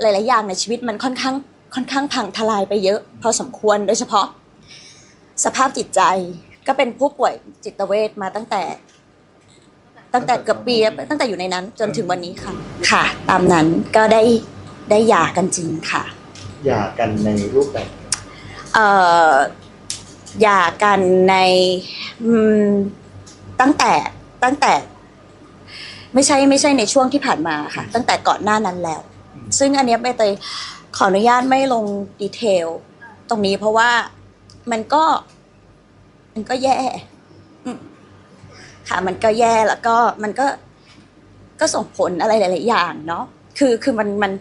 หลาย ๆ อย่างในชีวิตมันค่อนข้างค่อนข้างพังทลายไปเยอะ พอสมควรโดยเฉพาะ สภาพจิตใจก็เป็นผู้ป่วยจิตเวชมาตั้งแต่ ตั้งแต่เกือบปีตั้งแต่อยู่ในนั้น จนถึงวันนี้ค่ะ ค่ะ ตามนั้นก็ได้ได้หย่ากันจริงค่ะหย่ากันในรูปแบบเอ่อหย่ากันในอืมตั้งแต่ตั้งแต่ ไม่ใช่ไม่ใช่ในช่วงที่ผ่านมาค่ะ ตั้งแต่ก่อนหน้านั้นแล้ว ซึ่งอันเนี้ยใบเตยขออนุญาตไม่ลงดีเทล ตรงนี้เพราะว่ามันก็ มันก็แย่ค่ะ มันก็แย่แล้วก็มันก็ก็ส่งผลอะไรหลาย ๆ อย่างเนาะคือคือมันมัน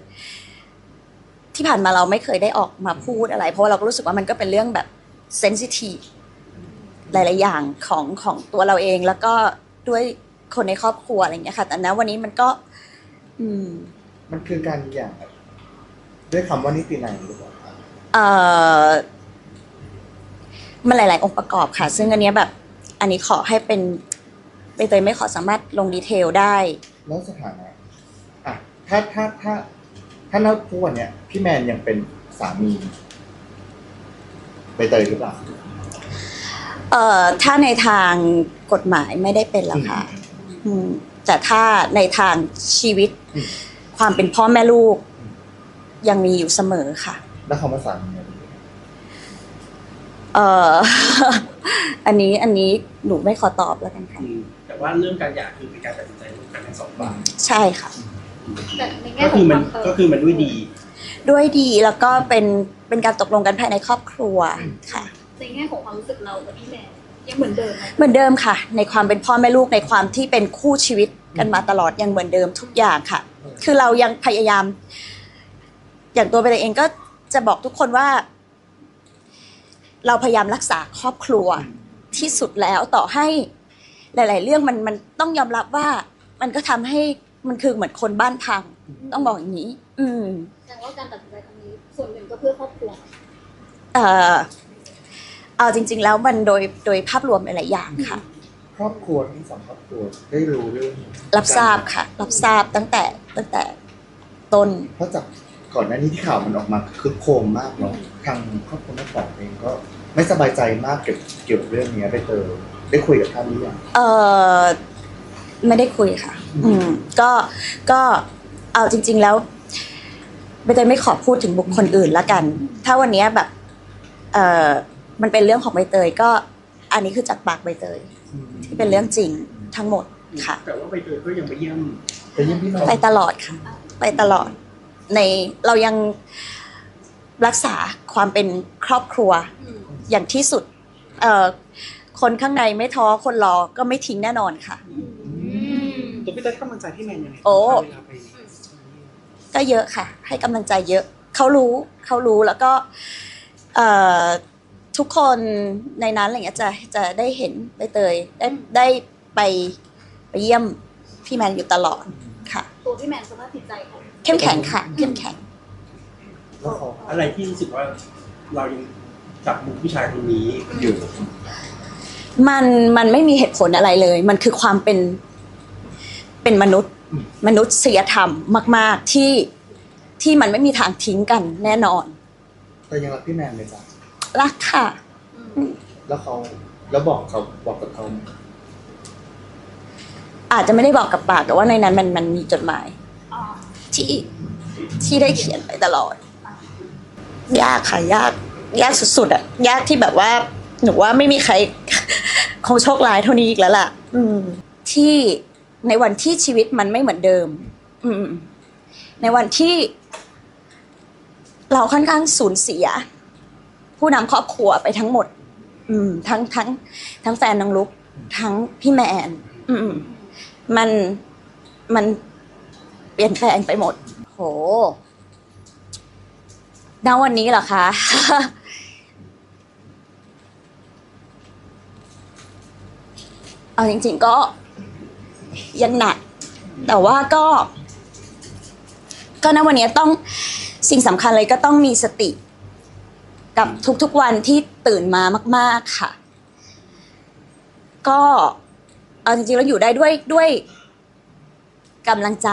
ที่ผ่านมาเราไม่เคยได้ออกมาพูดอะไร เพราะว่าเราก็รู้สึกว่ามันก็เป็นเรื่องแบบเซนซิทีฟหลาย ๆ อย่างของของตัวเราเองแล้วก็ด้วยคนในครอบครัวอะไรอย่างเงี้ยค่ะ แต่ณวันนี้มันก็ อืม มันคือการหย่าด้วยคำว่านิตินัยหรือเปล่าครับเอ่อมันหลาย ๆ องค์ประกอบค่ะ ซึ่งอันเนี้ยแบบ อันนี้ขอให้เป็นใบเตยไม่ขอสามารถลงดีเทลได้ แล้วสถานะอะถ้าถ้าถ้า ถ้านับทุกวันเนี่ยพี่แมนยังเป็นสามีใบเตยหรือเปล่าเอ่อถ้าในทางกฎหมายไม่ได้เป็นแล้วค่ะ อืมแต่ถ้าในทางชีวิต อืม ความเป็นพ่อแม่ลูก ยังมีอยู่เสมอค่ะ แล้วคำว่าสามีเนี่ย เอ่อ อันนี้อันนี้หนูไม่ขอตอบแล้วกันค่ะ อืมแต่ว่าเรื่องการหย่าคือเป็นการตัดสินใจร่วมกันทั้งสองฝ่ายใช่ค่ะ แต่ในแง่ก็ขอคืงอคมันวามเออก็คือมันด้วยดี ด้วยดีแล้วก็เป็นเป็นการตกลงกันภายในครอบครัวค่ะ ในแง่ของความรู้สึกเรากับพี่แมนยังเหมือนเดิมไหมเหมือนเดิมค่ะ ในความเป็นพ่อแม่ลูกในความที่เป็นคู่ชีวิตกันมาตลอดยังเหมือนเดิมทุกอย่างค่ะ คือเรายังพยายาม อย่างตัวไปเองก็จะบอกทุกคนว่า เราพยายามรักษาครอบครัวที่สุดแล้วต่อให้หลาย ๆ เรื่องมันมันต้องยอมรับว่า มันก็ทำให้มันคือเหมือนคนบ้านพัง ต้องบอกอย่างนี้ อืม แสดงว่าการตัดสินใจครั้งนี้ส่วนหนึ่งก็เพื่อครอบครัว เอ่อเอาจริง ๆ แล้วมันโดยโดยภาพรวมหลายๆอย่างค่ะ ครอบครัวทั้งสองครอบครัวได้รู้เรื่องรับทราบค่ะ รับทราบตั้งแต่ตั้งแต่ต้น เพราะจากก่อนหน้านี้ที่ข่าวมันออกมาคือโครมมากเนาะทางครอบครัวแม่ปองเองก็ไม่สบายใจมากเกี่ยวเกี่ยวกับเรื่องนี้ไปเจอได้คุยกับท่านหรือยังเออไม่ได้คุยค่ะ อืม ก็ก็เอาจริง ๆแล้วใบเตยไม่ขอพูดถึงบุคคลอื่นละกัน ถ้าวันเนี้ยแบบ เออมันเป็นเรื่องของใบเตยก็ อันนี้คือจากปากใบเตย ที่เป็นเรื่องจริงทั้งหมดค่ะ แต่ว่าไปเจอก็ยังไปเยี่ยมไปเยี่ยมพี่แมนไปตลอดค่ะ ไปตลอดในเรายังรักษาความเป็นครอบครัวอืมอย่างที่สุดเอ่อคนข้างในไม่ท้อคนรอก็ไม่ทิ้งแน่นอนค่ะตัวพี่เต้ยให้กำลังใจพี่แมนยังไงโอ้เวลาไปก็เยอะค่ะ ให้กำลังใจเยอะ เขารู้เขารู้แล้วก็เอ่อ ทุกคนในนั้นอะไรเงี้ยจะจะได้เห็นใบเตยได้ได้ไปไปเยี่ยมพี่แมนอยู่ตลอดค่ะ ตัวพี่แมนสภาพจิตใจของเข้มแข็งค่ะ เข้มแข็ง แล้วเขาอะไรที่รู้สึกว่าเรายังจับมือผู้ชายคนนี้อยู่มันมันไม่มีเหตุผลอะไรเลย มันคือความเป็นเป็นมนุษย์ มนุษยธรรมมาก ๆที่ที่มันไม่มีทางทิ้งกันแน่นอน แต่ยังรักพี่แมนเลยจ้ะ รักค่ะอืมแล้วเขาแล้วบอกเขาบอกกับเขาไหมอาจจะไม่ได้บอกกับปากแต่ว่าในนั้นมันมันมีจดหมายอ๋อที่ที่ได้เขียนไปตลอด ยากค่ะ ยาก ยากสุดๆอะยากที่แบบว่า หนูว่าไม่มีใครคงโชคร้ายเท่านี้อีกแล้วล่ะ อืม ที่ในวันที่ชีวิตมันไม่เหมือนเดิม อืม ในวันที่ เราค่อนข้างสูญเสีย ผู้นำครอบครัวไปทั้งหมด อืม ทั้งทั้ง ทั้งแฟนน้องลุก ทั้งพี่แมน อืมมันมันเปลี่ยนแปลงไปหมด โหณวันนี้เหรอคะเอาจริง ๆ ก็ยังหนัก แต่ว่าก็ ก็ณวันนี้ต้องสิ่งสำคัญเลยก็ต้องมีสติ กับทุกๆวันที่ตื่นมามาก ๆค่ะ ก็เอาจริงๆแล้วอยู่ได้ด้วยด้วยกำลังใจ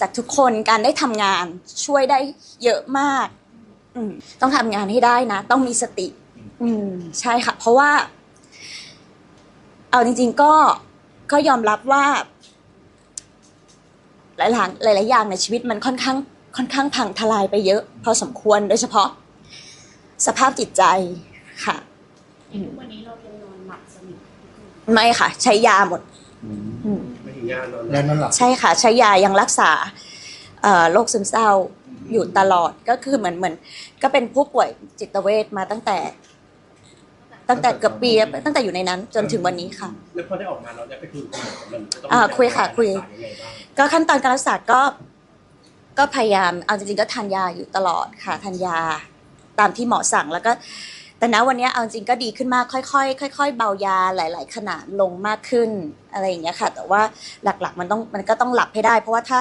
จากทุกคนการได้ทำงานช่วยได้เยอะมากอืมต้องทำงานให้ได้นะ ต้องมีสติ อืม ใช่ค่ะ เพราะว่า เอาจริง ๆ ก็ก็ยอมรับว่า หลายๆหลายๆอย่างในชีวิตมันค่อนข้าง ค่อนข้างพังทลายไปเยอะ พอสมควรโดยเฉพาะ สภาพจิตใจค่ะวันนี้เรายังนอนหลับสนิทไม่ค่ะ ใช้ยาหมดอืมอืมไม่ถึงงานนอนแล้วนั่นหลับใช่ค่ะ ใช้ยายังรักษาเอ่อโรคซึมเศร้าอยู่ตลอดก็คือเหมือนเหมือน ก็เป็นผู้ป่วยจิตเวชมาตั้งแต่ ตั้งแต่เกือบปีตั้งแต่อยู่ในนั้น จนถึงวันนี้ค่ะแล้วพอได้ออกมาเราได้ไปคุยกับคุณหมอมันจะต้องอ่าคุยค่ะคุยมีการรักษายังไงบ้างก็ขั้นตอนการรักษาก็ ก็พยายามเอาจริงๆก็ทานยาอยู่ตลอดค่ะทานยา ตามที่หมอสั่งแล้วก็ แต่ณวันนี้เอาจริงก็ดีขึ้นมากค่อยๆค่อย ๆ เบายาหลาย ๆ ขนาดลงมากขึ้นอะไรอย่างเงี้ยค่ะ แต่ว่าหลักๆ มันต้องมันก็ต้องหลับให้ได้ เพราะว่าถ้า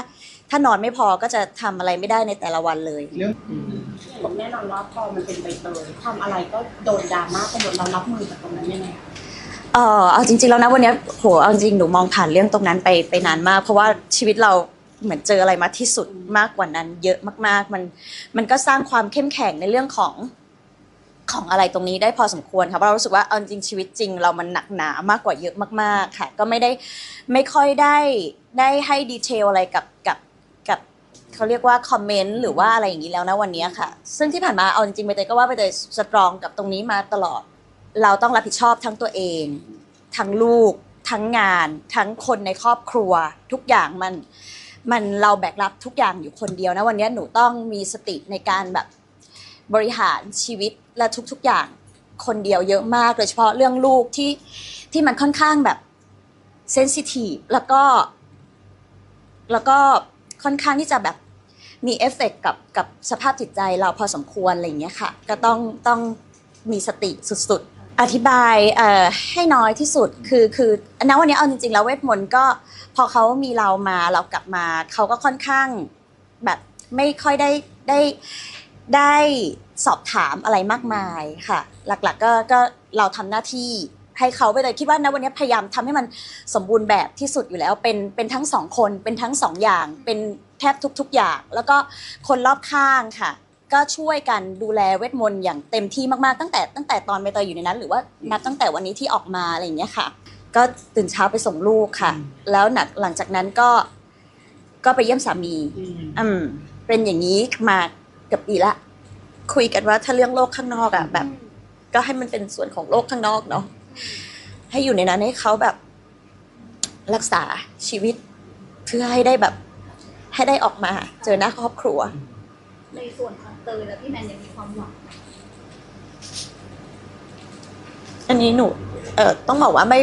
ถ้านอนไม่พอก็จะทำอะไรไม่ได้ในแต่ละวันเลยอย่างแน่นอนว่าพอมันเป็นใบเตยทำอะไรก็โดนดราม่าไปหมดเรารับมือกับตรงนั้นยังไงเออเอาจริงๆแล้วนะวันเนี้ยโหเอาจริงๆหนูมองผ่านเรื่องตรงนั้นไปไปนานมาก เพราะว่าชีวิตเรา เหมือนเจออะไรมาที่สุดมากกว่านั้น เยอะมาก ๆ มันมันก็สร้างความเข้มแข็งในเรื่องของของอะไรตรงนี้ได้พอสมควรค่ะเพราะเรารู้สึกว่าเอาจริงชีวิตจริง เรามันหนักหนามากกว่าเยอะมาก ๆ ค่ะ ก็ไม่ได้ไม่ค่อยได้ได้ให้ดีเทลอะไรกับกับกับเขาเรียกว่าคอมเมนต์หรือว่าอะไรอย่างนี้แล้วนะวันนี้ค่ะ ซึ่งที่ผ่านมาเอาจริงไปเตยก็ว่าไปเตยสตรองกับตรงนี้มาตลอด เราต้องรับผิดชอบทั้งตัวเอง ทั้งลูก ทั้งงาน ทั้งคนในครอบครัว ทุกอย่างมัน มันเราแบกรับทุกอย่างอยู่คนเดียวนะวันนี้หนูต้องมีสติในการแบบบริหารชีวิตและทุก ๆอย่างคนเดียวเยอะมากโดยเฉพาะเรื่องลูกที่ที่มันค่อนข้างแบบเซนซิทีฟแล้วก็ แล้วก็ค่อนข้างที่จะแบบมีเอฟเฟกต์กับกับสภาพจิตใจเราพอสมควรอะไรอย่างเงี้ยค่ะ ก็ต้องต้องมีสติสุดๆ อธิบายเอ่อให้น้อยที่สุดคือคือณวันนี้เอาจริงๆแล้วเวทมนต์ก็พอเขามีเรามาเรากลับมาเขาก็ค่อนข้างแบบไม่ค่อยได้ได้ได้สอบถามอะไรมากมายค่ะ หลักๆก็ก็เราทำหน้าที่ให้เขาไปเลยคิดว่าณวันนี้พยายามทำให้มันสมบูรณ์แบบที่สุดอยู่แล้ว เป็นเป็นทั้งสองคนเป็นทั้งสองอย่าง เป็นแทบทุก ๆอย่าง แล้วก็คนรอบข้างค่ะ ก็ช่วยกันดูแลเวทมนต์อย่างเต็มที่มากๆตั้งแต่ตั้งแต่ตอนใบเตยอยู่ในนั้น หรือว่านับตั้งแต่วันนี้ที่ออกมาอะไรอย่างเงี้ยค่ะ ก็ตื่นเช้าไปส่งลูกค่ะ แล้วหนักหลังจากนั้นก็ก็ไปเยี่ยมสามี อืมเป็นอย่างนี้มาเกือบปีละ คุยกันว่าถ้าเรื่องโลกข้างนอกอะแบบ ก็ให้มันเป็นส่วนของโลกข้างนอกเนาะให้อยู่ในนั้นให้เขาแบบ รักษาชีวิตเพื่อให้ได้แบบ ให้ได้ออกมา เจอหน้าครอบครัว ในส่วนของเตยและพี่แมนยังมีความหวังอันนี้หนูเออต้องบอกว่าไม่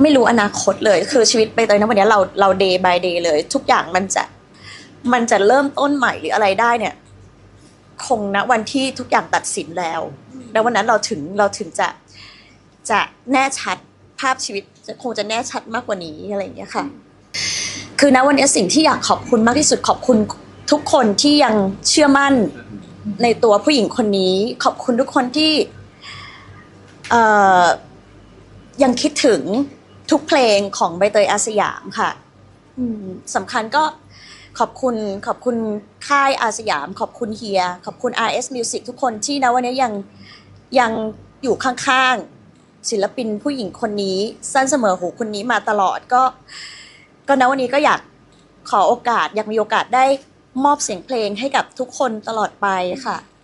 ไม่รู้อนาคตเลย คือชีวิตไปเตยนะวันนี้เราเรา day by day เลย ทุกอย่างมันจะ มันจะเริ่มต้นใหม่หรืออะไรได้เนี่ย คงณวันที่ทุกอย่างตัดสินแล้ว แล้ววันนั้นเราถึงเราถึงจะจะแน่ชัดภาพชีวิตจะคงจะแน่ชัดมากกว่านี้อะไรอย่างเงี้ยค่ะ คือณวันนี้สิ่งที่อยากขอบคุณมากที่สุดขอบคุณ ทุกคนที่ยังเชื่อมั่นในตัวผู้หญิงคนนี้ ขอบคุณทุกคนที่ยังคิดถึงทุกเพลงของใบเตยอาสยามค่ะสำคัญก็ขอบคุณขอบคุณค่ายอาสยาม ขอบคุณเฮีย ขอบคุณ RS Music ทุกคนที่นะวันนี้ยังยังอยู่ข้างๆ ศิลปินผู้หญิงคนนี้ สั้นเสมอหูคนนี้มาตลอดก็ ก็นะวันนี้ก็อยากขอโอกาสอยากมีโอกาสได้ มอบเสียงเพลงให้กับทุกคนตลอดไปค่ะ